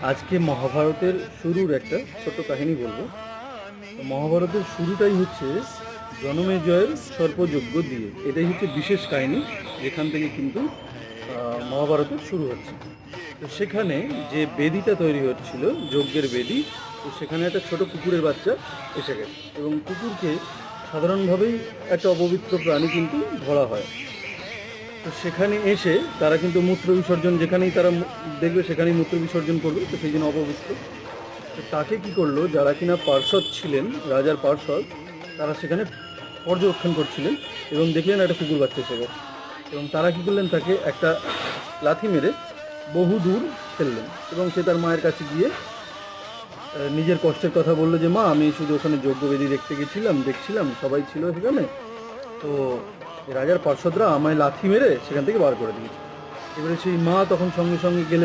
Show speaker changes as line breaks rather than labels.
আজকে মহাভারতের শুরুর একটা ছোট কাহিনী বলব। মহাভারতের শুরুটাই হচ্ছে জনমেজয়ের সর্পযজ্ঞ দিয়ে। এটাই হচ্ছে বিশেষ কাহিনী, যেখান থেকে কিন্তু মহাভারতের শুরু হচ্ছে। তো সেখানে যে বেদিটা তৈরি হচ্ছিল, যজ্ঞের বেদি, তো সেখানে একটা ছোট কুকুরের বাচ্চা এসে গেছে। এবং কুকুরকে সাধারণভাবেই একটা অপবিত্র প্রাণী কিন্তু ধরা হয়। তো সেখানে এসে তারা কিন্তু মূত্র বিসর্জন যেখানেই তারা দেখবে সেখানেই মূত্র বিসর্জন করবে তো সেই জন্য অপবিত্র। তাকে কি করল, যারা কিনা পার্ষদ ছিলেন, রাজার পার্ষদ তারা সেখানে পর্যবেক্ষণ করছিলেন এবং দেখলেন একটা কুকুর বাচ্চা গেছে। এবং তারা কি করলেন, তাকে একটা লাথি মেরে বহু দূর ফেললেন এবং সে তার মায়ের কাছে গিয়ে নিজের কষ্টের কথা বলল যে, মা, আমি শুধু ওখানে যজ্ঞবেদী দেখতে গেছিলাম, দেখছিলাম, সবাই ছিল সেখানে তো রাজার পার্ষদরা আমায় লাথি মেরে সেখান থেকে বার করে দিয়েছে। এবারে সেই মা তখন সঙ্গে সঙ্গে গেলেন।